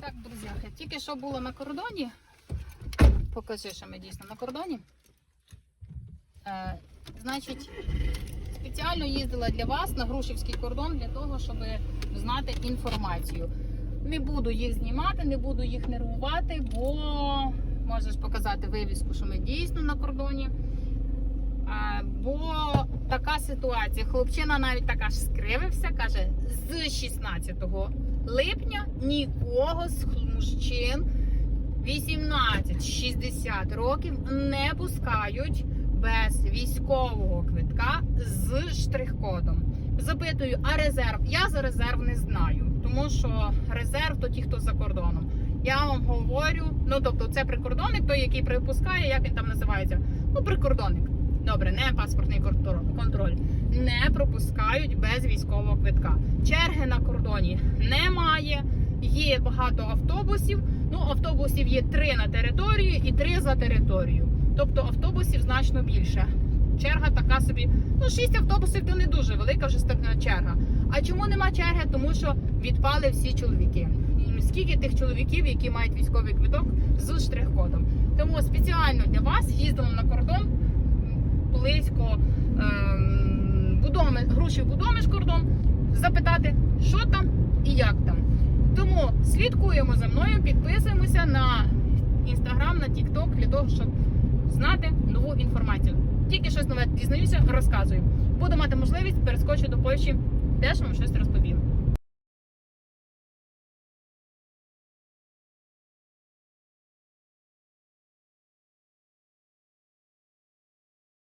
Так, друзяхи, тільки що було на кордоні. Покажи, що ми дійсно на кордоні. Е, значить, спеціально їздила для вас на Грушівський кордон для того, щоб знати інформацію. Не буду їх знімати, не буду їх нервувати, бо можеш показати вивіску, що ми дійсно на кордоні. А, бо така ситуація. Хлопчина навіть так аж скривився, каже, з 16 липня нікого з мужчин 18-60 років не пускають без військового квитка з штрих-кодом. Запитую, а резерв? Я за резерв не знаю, тому що резерв то ті, хто за кордоном. Я вам говорю, ну тобто це прикордонник, той, який припускає, як він там називається? Ну, прикордонник. Добре, не паспортний контроль. Не пропускають без військового квитка. Черги на кордоні немає. Є багато автобусів. Ну, автобусів є три на території і три за територію. Тобто автобусів значно більше. Черга така собі. Ну, шість автобусів то не дуже велика вже ста- черга. А чому нема черги? Тому що відпали всі чоловіки. Скільки тих чоловіків, які мають військовий квиток з штрих-кодом. Тому спеціально для вас їздила на кордон близько ем, Будоми, Будомиш кордон, запитати, що там і як там. Тому слідкуємо за мною, підписуємося на інстаграм, на тікток для того, щоб знати нову інформацію. Тільки щось нове дізнаюся, розказую. Буду мати можливість перескочити до Польщі, теж вам щось розповім.